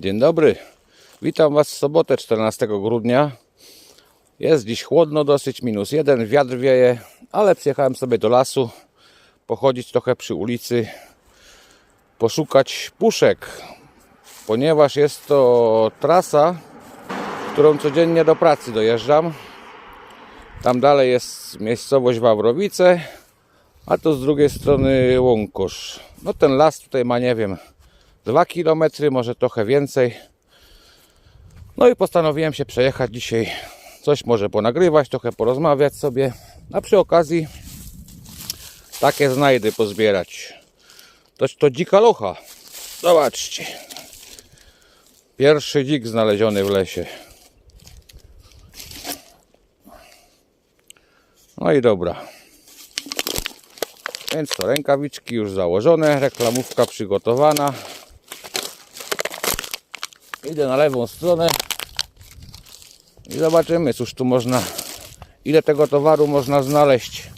Dzień dobry. Witam Was w sobotę 14 grudnia. Jest dziś chłodno, dosyć minus jeden, wiatr wieje, ale przyjechałem sobie do lasu, pochodzić trochę przy ulicy, poszukać puszek, ponieważ jest to trasa, którą codziennie do pracy dojeżdżam. Tam dalej jest miejscowość Wawrowice, a tu z drugiej strony Łąkosz. No ten las tutaj ma, nie wiem, 2 km, może trochę więcej. No i postanowiłem się przejechać dzisiaj, coś może ponagrywać, trochę porozmawiać sobie, a przy okazji takie znajdy pozbierać. To, to dzika locha. Zobaczcie. Pierwszy dzik znaleziony w lesie. No i dobra. Więc to rękawiczki już założone, reklamówka przygotowana. Idę na lewą stronę i zobaczymy, cóż tu można, ile tego towaru można znaleźć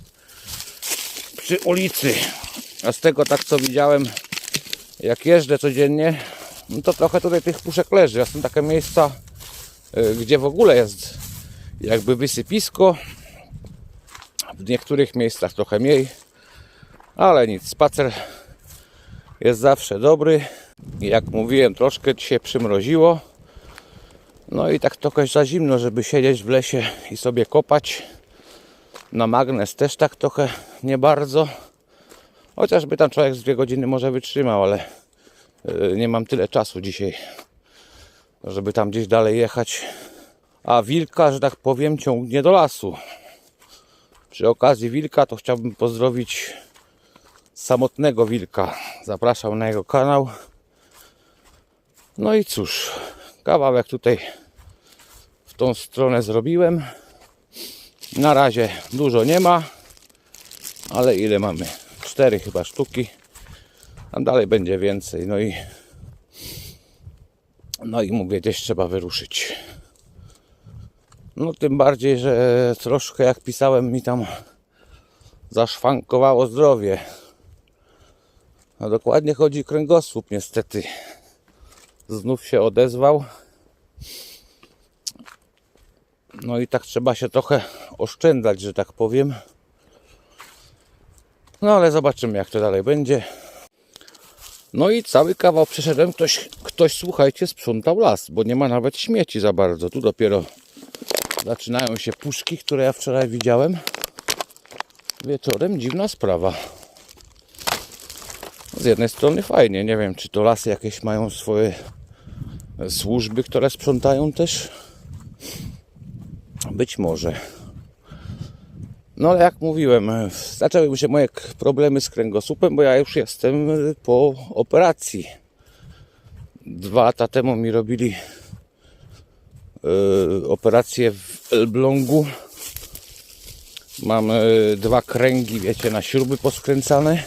przy ulicy. A z tego tak co widziałem, jak jeżdżę codziennie, no to trochę tutaj tych puszek leży. A są takie miejsca, y, gdzie w ogóle jest jakby wysypisko. W niektórych miejscach trochę mniej, ale nic, spacer jest zawsze dobry. Jak mówiłem, troszkę dzisiaj przymroziło. No i tak trochę za zimno, żeby siedzieć w lesie i sobie kopać. Na magnes też tak trochę nie bardzo. Chociażby tam człowiek z dwie godziny może wytrzymał, ale y, nie mam tyle czasu dzisiaj, żeby tam gdzieś dalej jechać. A wilka, że tak powiem, ciągnie do lasu. Przy okazji wilka to chciałbym pozdrowić samotnego wilka. Zapraszam na jego kanał. No i cóż, kawałek tutaj w tą stronę zrobiłem. Na razie dużo nie ma, ale ile mamy? Cztery chyba sztuki. A dalej będzie więcej. No i no i mówię, gdzieś trzeba wyruszyć. No tym bardziej, że troszkę jak pisałem mi tam zaszwankowało zdrowie. A dokładnie chodzi kręgosłup niestety. Znów się odezwał. No i tak trzeba się trochę oszczędzać, że tak powiem. No ale zobaczymy jak to dalej będzie. No i cały kawał przeszedłem. Ktoś, ktoś słuchajcie, sprzątał las, bo nie ma nawet śmieci za bardzo. Tu dopiero zaczynają się puszki, które ja wczoraj widziałem. Wieczorem dziwna sprawa. Z jednej strony fajnie, nie wiem czy to lasy jakieś mają swoje służby, które sprzątają też. Być może. No ale jak mówiłem, zaczęły się moje problemy z kręgosłupem, bo ja już jestem po operacji. Dwa lata temu mi robili y, operację w Elblągu. Mam y, dwa kręgi, wiecie, na śruby poskręcane,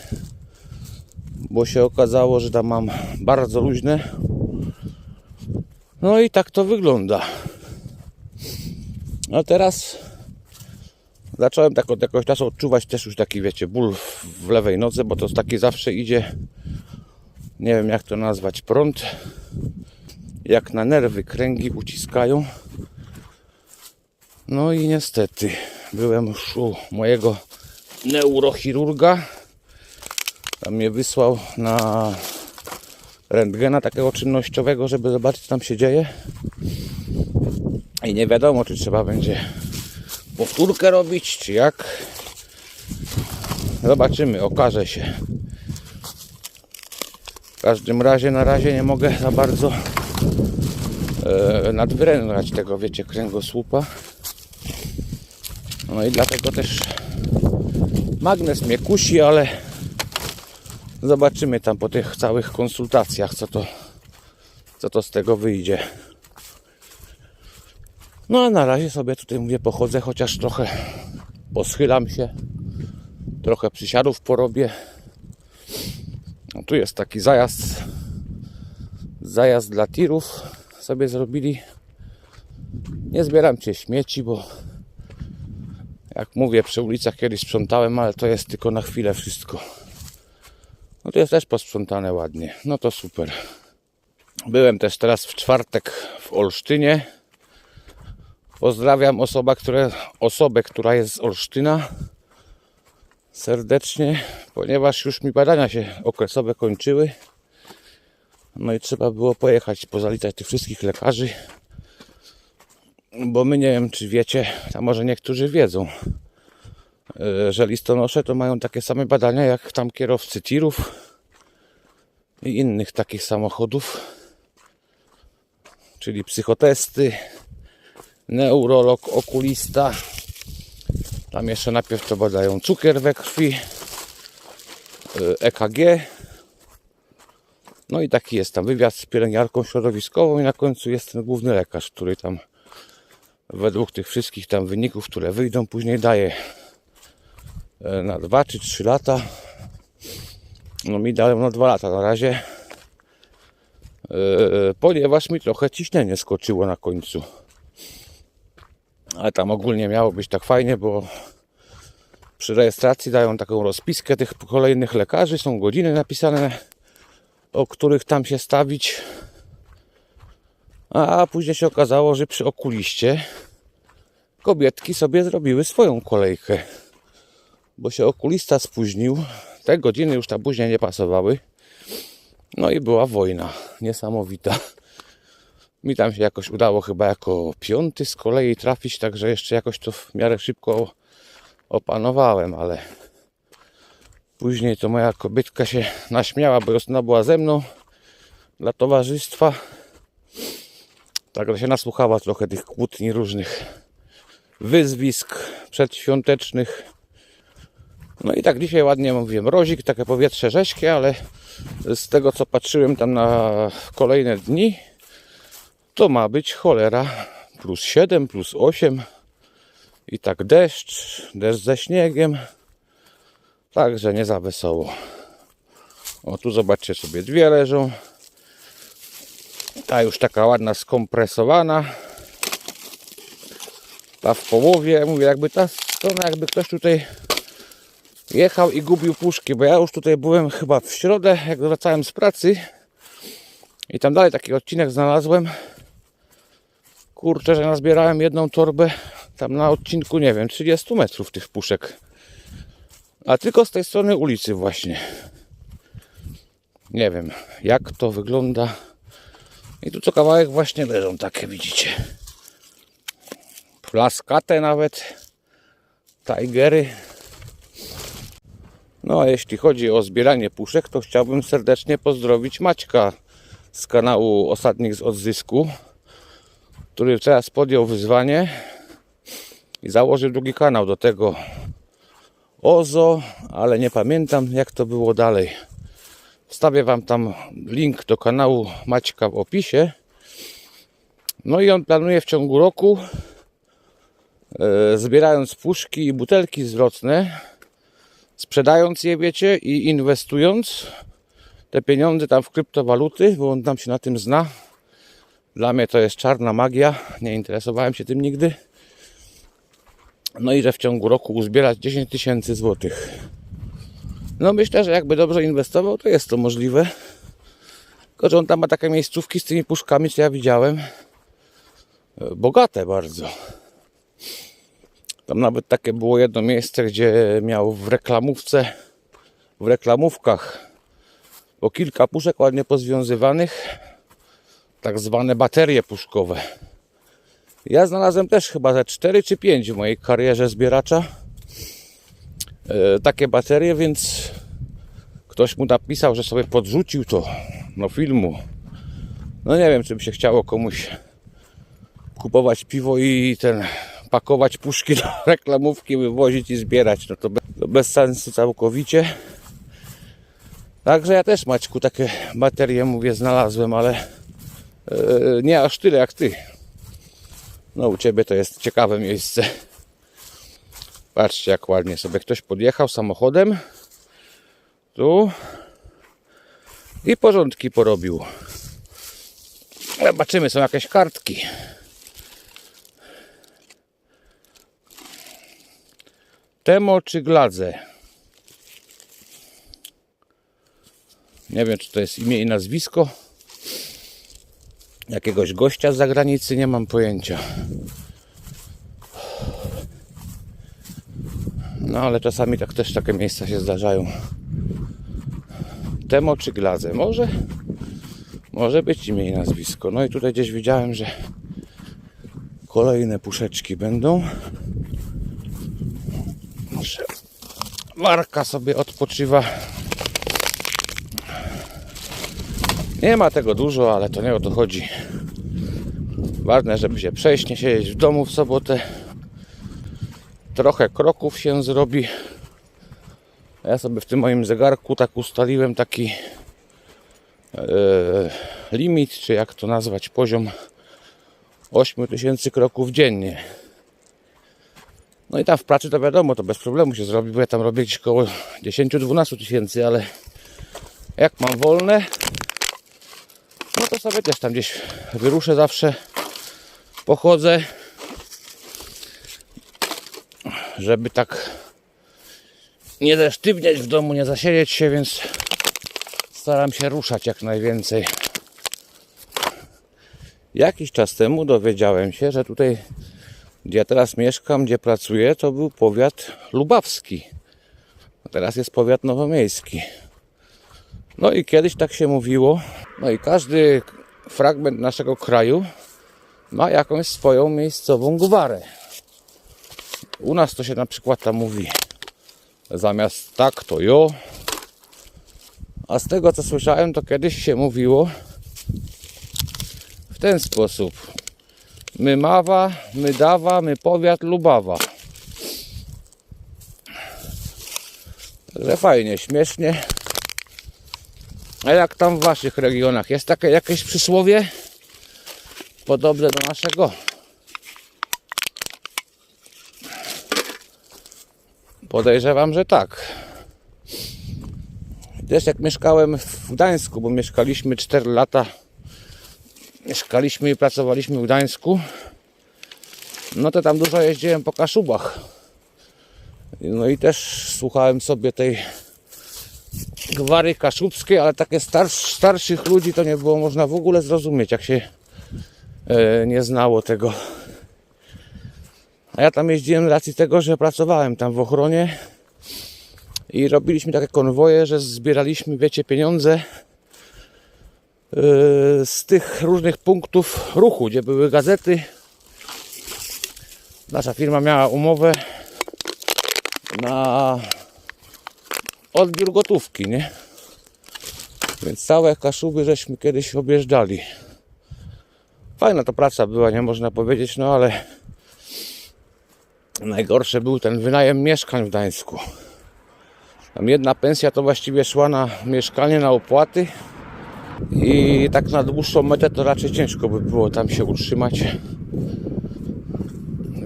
bo się okazało, że tam mam bardzo luźne. No i tak to wygląda. No teraz zacząłem tak od jakiegoś czasu odczuwać też już taki, wiecie, ból w- lewej nodze, bo to taki zawsze idzie, nie wiem jak to nazwać, prąd, jak na nerwy kręgi uciskają. No i niestety byłem już u mojego neurochirurga. Tam mnie wysłał na rentgena takiego czynnościowego, żeby zobaczyć co tam się dzieje. I nie wiadomo, czy trzeba będzie powtórkę robić, czy jak. Zobaczymy, okaże się. W każdym razie na razie nie mogę za bardzo e, nadwyrężać tego, wiecie, kręgosłupa. No i dlatego też magnes mnie kusi, ale zobaczymy tam po tych całych konsultacjach, co to, co to z tego wyjdzie. No a na razie sobie tutaj mówię pochodzę, chociaż trochę poschylam się, trochę przysiadów porobię. No, tu jest taki zajazd, zajazd dla tirów sobie zrobili. Nie zbieram cię śmieci, bo jak mówię, przy ulicach kiedyś sprzątałem, ale to jest tylko na chwilę wszystko. No to jest też posprzątane ładnie. No to super. Byłem też teraz w czwartek w Olsztynie. Pozdrawiam osoba, które, osobę, która jest z Olsztyna serdecznie, ponieważ już mi badania się okresowe kończyły. No i trzeba było pojechać, pozaliczać tych wszystkich lekarzy. Bo my nie wiem, czy wiecie, a może niektórzy wiedzą, że listonosze to mają takie same badania jak tam kierowcy tirów i innych takich samochodów, czyli psychotesty, neurolog, okulista. Tam jeszcze najpierw to badają cukier we krwi, EKG. No i taki jest tam wywiad z pielęgniarką środowiskową i na końcu jest ten główny lekarz, który tam według tych wszystkich tam wyników, które wyjdą, później daje e, na 2 czy 3 lata. No mi dają na 2 lata na razie. E, ponieważ mi trochę ciśnienie skoczyło na końcu. Ale tam ogólnie miało być tak fajnie, bo przy rejestracji dają taką rozpiskę tych kolejnych lekarzy, są godziny napisane, o których tam się stawić. A później się okazało, że przy okuliście kobietki sobie zrobiły swoją kolejkę, bo się okulista spóźnił. Te godziny już tam później nie pasowały. No i była wojna niesamowita. Mi tam się jakoś udało chyba jako piąty z kolei trafić, także jeszcze jakoś to w miarę szybko opanowałem, ale później to moja kobietka się naśmiała, bo Justyna była ze mną dla towarzystwa. Także się nasłuchała trochę tych kłótni różnych wyzwisk przedświątecznych. No i tak dzisiaj ładnie mówiłem, mrozik, takie powietrze rześkie, ale z tego co patrzyłem tam na kolejne dni, to ma być cholera plus 7, plus 8 i tak deszcz, deszcz ze śniegiem. Także nie za wesoło. O tu zobaczcie sobie dwie leżą. Ta już taka ładna skompresowana. Ta w połowie, mówię jakby ta strona, jakby ktoś tutaj jechał i gubił puszki, bo ja już tutaj byłem chyba w środę, jak wracałem z pracy i tam dalej taki odcinek znalazłem Kurczę, że nazbierałem jedną torbę tam na odcinku, nie wiem, 30 metrów tych puszek. A tylko z tej strony ulicy właśnie. Nie wiem, jak to wygląda. I tu co kawałek właśnie leżą takie, widzicie. Plaskate nawet. Tigery. No a jeśli chodzi o zbieranie puszek, to chciałbym serdecznie pozdrowić Maćka z kanału Osadnik z Odzysku który teraz podjął wyzwanie i założył drugi kanał do tego OZO, ale nie pamiętam jak to było dalej. Wstawię Wam tam link do kanału Maćka w opisie. No i on planuje w ciągu roku, e, zbierając puszki i butelki zwrotne, sprzedając je, wiecie, i inwestując te pieniądze tam w kryptowaluty, bo on tam się na tym zna, dla mnie to jest czarna magia. Nie interesowałem się tym nigdy. No i że w ciągu roku uzbierać 10 tysięcy złotych. No myślę, że jakby dobrze inwestował, to jest to możliwe. Tylko, że on tam ma takie miejscówki z tymi puszkami, co ja widziałem. Bogate bardzo. Tam nawet takie było jedno miejsce, gdzie miał w reklamówce, w reklamówkach po kilka puszek ładnie pozwiązywanych tak zwane baterie puszkowe. Ja znalazłem też chyba ze 4 czy 5 w mojej karierze zbieracza e, takie baterie, więc ktoś mu napisał, że sobie podrzucił to do filmu. No nie wiem, czy by się chciało komuś kupować piwo i ten pakować puszki do reklamówki, wywozić i zbierać. No to bez, bez sensu całkowicie. Także ja też Maćku takie baterie mówię znalazłem, ale E, nie aż tyle jak ty. No u ciebie to jest ciekawe miejsce. Patrzcie jak ładnie sobie ktoś podjechał samochodem. Tu. I porządki porobił. Zobaczymy, są jakieś kartki. Temo czy Gladze? Nie wiem, czy to jest imię i nazwisko. jakiegoś gościa z zagranicy, nie mam pojęcia. No ale czasami tak też takie miejsca się zdarzają. Temo czy Glaze? Może? Może być imię i nazwisko. No i tutaj gdzieś widziałem, że kolejne puszeczki będą. Że Marka sobie odpoczywa. Nie ma tego dużo, ale to nie o to chodzi. Ważne, żeby się przejść, nie siedzieć w domu w sobotę. Trochę kroków się zrobi. Ja sobie w tym moim zegarku tak ustaliłem taki e, limit, czy jak to nazwać, poziom 8000 kroków dziennie. No i tam w pracy to wiadomo, to bez problemu się zrobi, bo ja tam robię gdzieś około 10-12 tysięcy, ale jak mam wolne, no to sobie też tam gdzieś wyruszę zawsze, pochodzę, żeby tak nie zesztywniać w domu, nie zasiedzieć się, więc staram się ruszać jak najwięcej. Jakiś czas temu dowiedziałem się, że tutaj, gdzie ja teraz mieszkam, gdzie pracuję, to był powiat lubawski. A teraz jest powiat nowomiejski. No i kiedyś tak się mówiło. No i każdy fragment naszego kraju ma jakąś swoją miejscową gwarę. U nas to się na przykład tam mówi zamiast tak to jo. A z tego co słyszałem, to kiedyś się mówiło w ten sposób. My mawa, my dawa, my powiat Lubawa. Także fajnie, śmiesznie. A jak tam w waszych regionach? Jest takie jakieś przysłowie podobne do naszego? Podejrzewam, że tak. Też jak mieszkałem w Gdańsku, bo mieszkaliśmy 4 lata, mieszkaliśmy i pracowaliśmy w Gdańsku, no to tam dużo jeździłem po Kaszubach. No i też słuchałem sobie tej gwary kaszubskiej, ale takie starsz, starszych ludzi to nie było można w ogóle zrozumieć, jak się e, nie znało tego. A ja tam jeździłem z racji tego, że pracowałem tam w ochronie i robiliśmy takie konwoje, że zbieraliśmy, wiecie, pieniądze z tych różnych punktów ruchu, gdzie były gazety. Nasza firma miała umowę na odbiór gotówki, nie? Więc całe Kaszuby żeśmy kiedyś objeżdżali. Fajna to praca była, nie można powiedzieć, no ale Najgorszy był ten wynajem mieszkań w Gdańsku. Tam jedna pensja to właściwie szła na mieszkanie, na opłaty. I tak na dłuższą metę to raczej ciężko by było tam się utrzymać.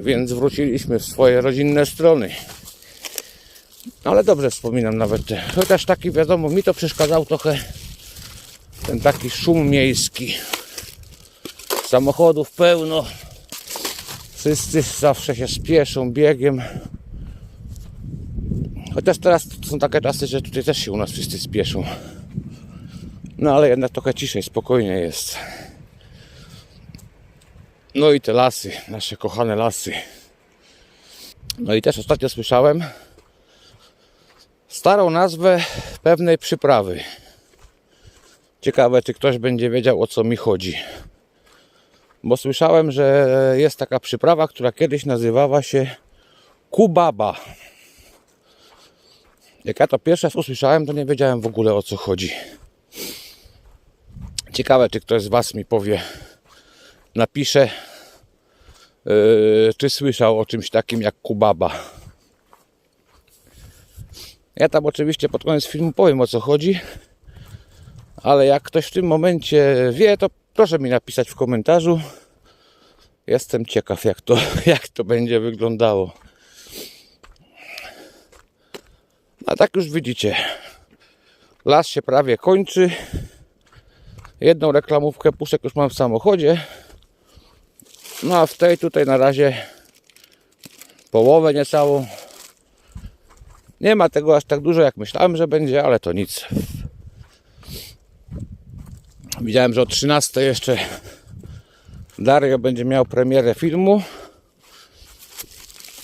Więc wróciliśmy w swoje rodzinne strony. Ale dobrze wspominam nawet te. Chociaż taki wiadomo, mi to przeszkadzał trochę ten taki szum miejski. Samochodów pełno. Wszyscy zawsze się spieszą biegiem. Chociaż teraz są takie czasy, że tutaj też się u nas wszyscy spieszą. No ale jednak trochę ciszej, spokojnie jest. No i te lasy, nasze kochane lasy. No i też ostatnio słyszałem starą nazwę pewnej przyprawy. Ciekawe, czy ktoś będzie wiedział o co mi chodzi bo słyszałem, że jest taka przyprawa, która kiedyś nazywała się kubaba. Jak ja to pierwszy raz usłyszałem, to nie wiedziałem w ogóle o co chodzi. Ciekawe, czy ktoś z Was mi powie, napisze, yy, czy słyszał o czymś takim jak kubaba. Ja tam oczywiście pod koniec filmu powiem o co chodzi, ale jak ktoś w tym momencie wie, to Proszę mi napisać w komentarzu. Jestem ciekaw, jak to, jak to będzie wyglądało. A tak już widzicie, las się prawie kończy. Jedną reklamówkę puszek już mam w samochodzie. No a w tej tutaj na razie połowę niecałą. Nie ma tego aż tak dużo jak myślałem, że będzie, ale to nic. Widziałem, że o 13 jeszcze Dario będzie miał premierę filmu.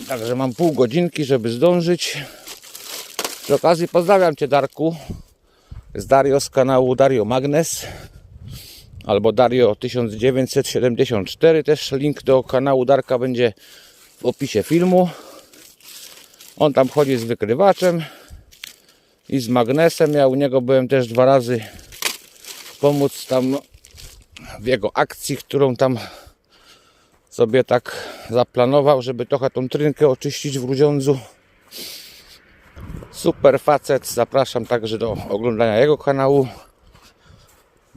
Także mam pół godzinki, żeby zdążyć. Przy okazji pozdrawiam Cię Darku. Z Dario z kanału Dario Magnes. Albo Dario 1974. Też link do kanału Darka będzie w opisie filmu. On tam chodzi z wykrywaczem i z magnesem. Ja u niego byłem też dwa razy pomóc tam w jego akcji, którą tam sobie tak zaplanował, żeby trochę tą trynkę oczyścić w Rudziądzu. Super facet. Zapraszam także do oglądania jego kanału.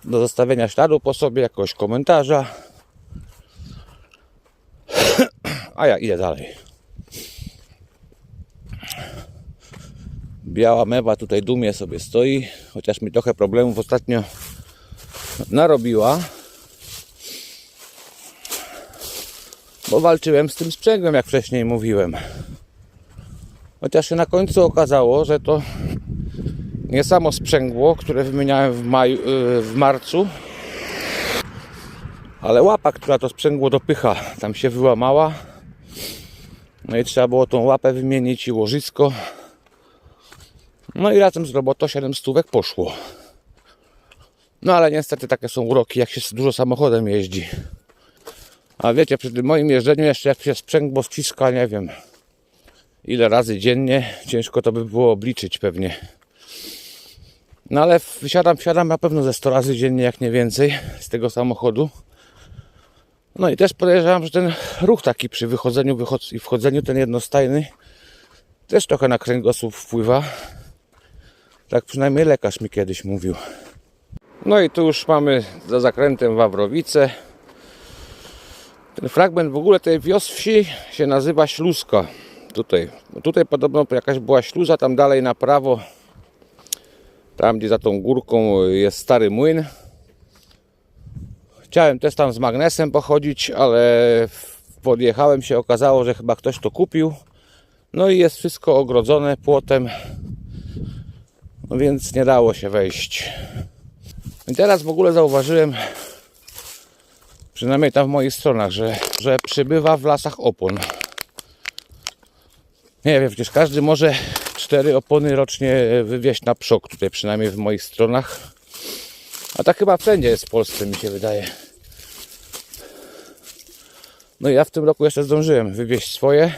Do zostawienia śladu po sobie, jakiegoś komentarza. A ja idę dalej. Biała mewa tutaj dumie sobie stoi, chociaż mi trochę problemów ostatnio narobiła. Bo walczyłem z tym sprzęgłem, jak wcześniej mówiłem. Chociaż się na końcu okazało, że to nie samo sprzęgło, które wymieniałem w, maju, yy, w marcu, ale łapa, która to sprzęgło dopycha, tam się wyłamała. No i trzeba było tą łapę wymienić i łożysko. No i razem z robotą 7 stówek poszło. No ale niestety takie są uroki, jak się dużo samochodem jeździ. A wiecie, przy tym moim jeżdżeniu jeszcze jak się sprzęgło ściska, nie wiem ile razy dziennie, ciężko to by było obliczyć pewnie. No ale wysiadam, wsiadam na pewno ze 100 razy dziennie, jak nie więcej, z tego samochodu. No i też podejrzewam, że ten ruch taki przy wychodzeniu wychod- i wchodzeniu, ten jednostajny, też trochę na kręgosłup wpływa. Tak przynajmniej lekarz mi kiedyś mówił. No i tu już mamy za zakrętem Wawrowice. Ten fragment w ogóle tej wios wsi się nazywa Śluzka. Tutaj. Tutaj podobno jakaś była śluza, tam dalej na prawo. Tam gdzie za tą górką jest stary młyn. Chciałem też tam z magnesem pochodzić, ale podjechałem się, okazało, że chyba ktoś to kupił. No i jest wszystko ogrodzone płotem. No więc nie dało się wejść. I teraz w ogóle zauważyłem, przynajmniej tam w moich stronach, że, że przybywa w lasach opon. Nie wiem, przecież każdy może cztery opony rocznie wywieźć na przok, tutaj przynajmniej w moich stronach. A tak chyba wszędzie jest w Polsce, mi się wydaje. No i ja w tym roku jeszcze zdążyłem wywieźć swoje.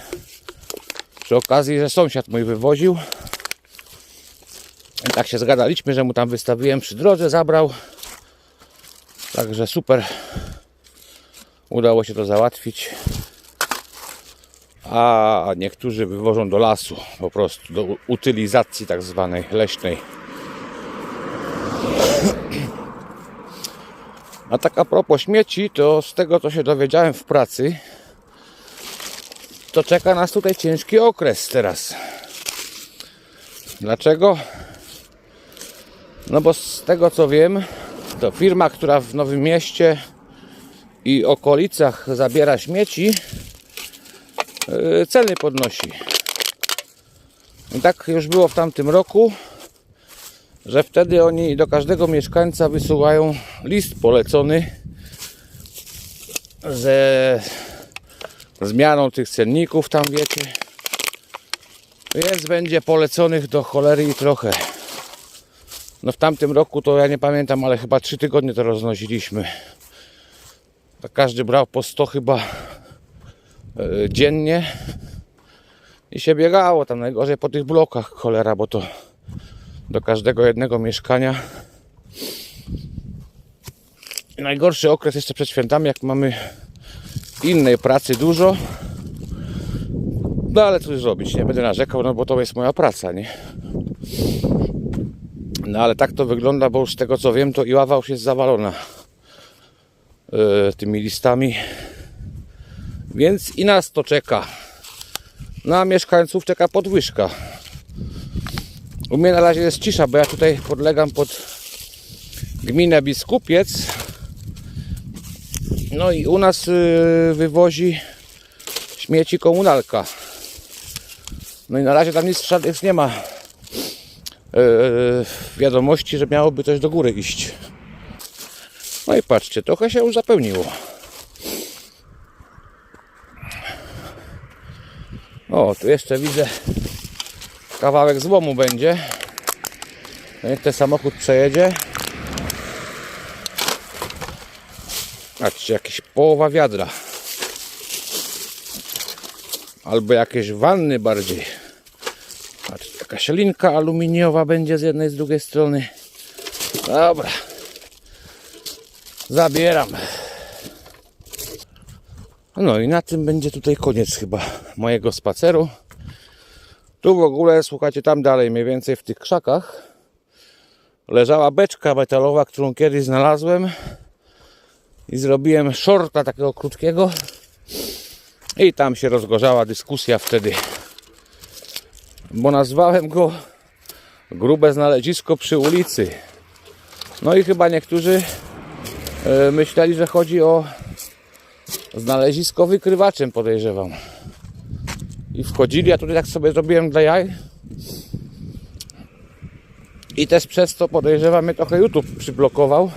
Przy okazji, że sąsiad mój wywoził. I tak się zgadaliśmy, że mu tam wystawiłem przy drodze, zabrał. Także super. Udało się to załatwić. A niektórzy wywożą do lasu, po prostu do utylizacji tak zwanej leśnej. A tak a propos śmieci, to z tego co się dowiedziałem w pracy, to czeka nas tutaj ciężki okres teraz. Dlaczego? No bo z tego co wiem, to firma, która w Nowym Mieście i okolicach zabiera śmieci, ceny podnosi. I tak już było w tamtym roku, że wtedy oni do każdego mieszkańca wysyłają list polecony ze zmianą tych cenników, tam wiecie. Więc będzie poleconych do cholery i trochę. No w tamtym roku to ja nie pamiętam, ale chyba 3 tygodnie to roznosiliśmy. Tak każdy brał po 100 chyba e, dziennie i się biegało tam najgorzej po tych blokach cholera, bo to do każdego jednego mieszkania. Najgorszy okres jeszcze przed świętami, jak mamy innej pracy dużo. No ale cóż zrobić, nie będę narzekał, no bo to jest moja praca, nie? No ale tak to wygląda, bo już z tego co wiem, to Iława już jest zawalona yy, tymi listami. Więc i nas to czeka. Na mieszkańców czeka podwyżka. U mnie na razie jest cisza, bo ja tutaj podlegam pod gminę Biskupiec. No i u nas yy, wywozi śmieci komunalka. No i na razie tam nic żadnych nie ma yy, wiadomości, że miałoby coś do góry iść. No i patrzcie, trochę się już zapełniło. O, tu jeszcze widzę kawałek złomu będzie. No Niech ten samochód przejedzie. Patrzcie, jakieś połowa wiadra. Albo jakieś wanny bardziej. Patrzcie, jakaś linka aluminiowa będzie z jednej, z drugiej strony. Dobra. Zabieram. No i na tym będzie tutaj koniec chyba mojego spaceru. Tu w ogóle, słuchajcie, tam dalej, mniej więcej w tych krzakach, leżała beczka metalowa, którą kiedyś znalazłem i zrobiłem shorta takiego krótkiego i tam się rozgorzała dyskusja wtedy, bo nazwałem go grube znalezisko przy ulicy. No i chyba niektórzy e, myśleli, że chodzi o znalezisko wykrywaczem, podejrzewam. I wchodzili, a tutaj tak sobie zrobiłem dla jaj. I też przez to podejrzewam mnie trochę YouTube przyblokował.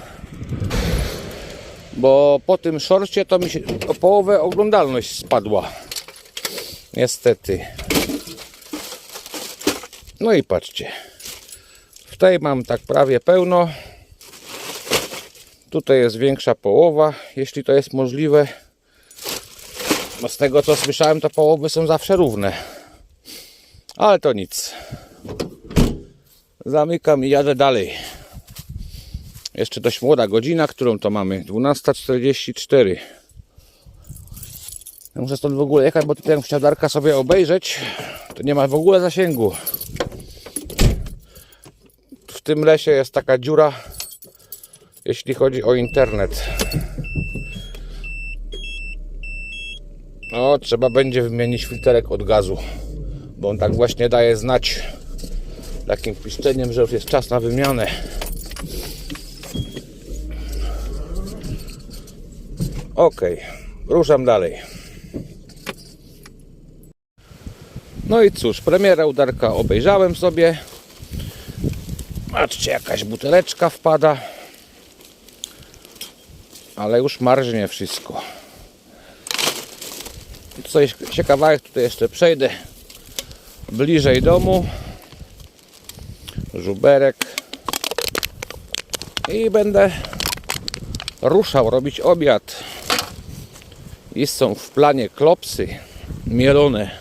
Bo po tym szorcie to mi się o połowę oglądalność spadła. Niestety. No i patrzcie. W tej mam tak prawie pełno. Tutaj jest większa połowa, jeśli to jest możliwe. No z tego co słyszałem, to połowy są zawsze równe. Ale to nic. Zamykam i jadę dalej. Jeszcze dość młoda godzina, którą to mamy? 12.44. Ja muszę stąd w ogóle jechać, bo tutaj Darka sobie obejrzeć. To nie ma w ogóle zasięgu. W tym lesie jest taka dziura, jeśli chodzi o internet. No, trzeba będzie wymienić filterek od gazu, bo on tak właśnie daje znać takim piszczeniem, że już jest czas na wymianę. Ok, ruszam dalej. No i cóż, premiera udarka obejrzałem sobie. Patrzcie, jakaś buteleczka wpada. Ale już marznie wszystko. Coś się kawałek tutaj jeszcze przejdę bliżej domu. Żuberek. I będę ruszał robić obiad. I są w planie klopsy mielone.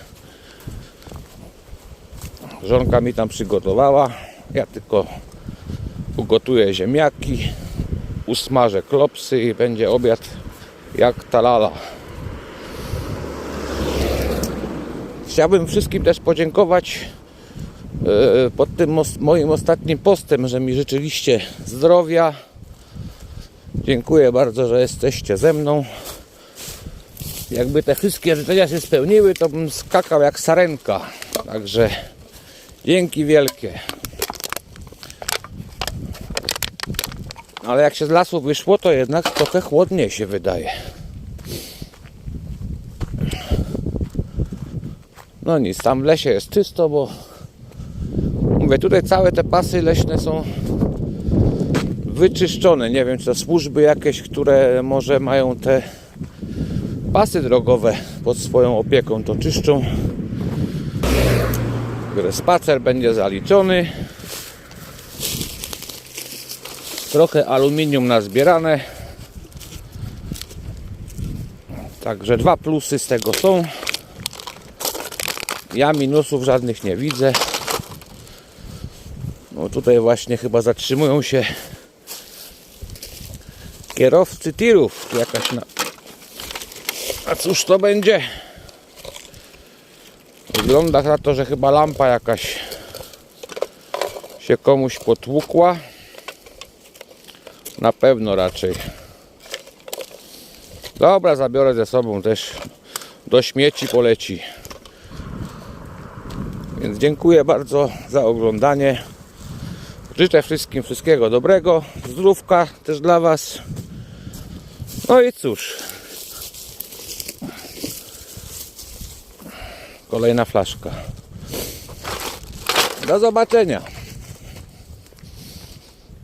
Żonka mi tam przygotowała. Ja tylko ugotuję ziemniaki, usmażę klopsy i będzie obiad jak talala. Chciałbym wszystkim też podziękować e, pod tym moim ostatnim postem, że mi życzyliście zdrowia. Dziękuję bardzo, że jesteście ze mną. Jakby te wszystkie życzenia się spełniły, to bym skakał jak sarenka. Także dzięki wielkie. Ale jak się z lasu wyszło, to jednak trochę chłodniej się wydaje. No nic, tam w lesie jest czysto, bo mówię, tutaj całe te pasy leśne są wyczyszczone. Nie wiem, czy to służby jakieś, które może mają te pasy drogowe pod swoją opieką, to czyszczą. Spacer będzie zaliczony. Trochę aluminium nazbierane. Także dwa plusy z tego są. Ja minusów żadnych nie widzę. No tutaj właśnie chyba zatrzymują się kierowcy tirów. Tu jakaś na... A cóż to będzie? Wygląda na to, że chyba lampa jakaś się komuś potłukła. Na pewno raczej. Dobra, zabiorę ze sobą też do śmieci poleci. Więc dziękuję bardzo za oglądanie. Życzę wszystkim wszystkiego dobrego, zdrówka też dla Was. No i cóż. Kolejna flaszka. Do zobaczenia.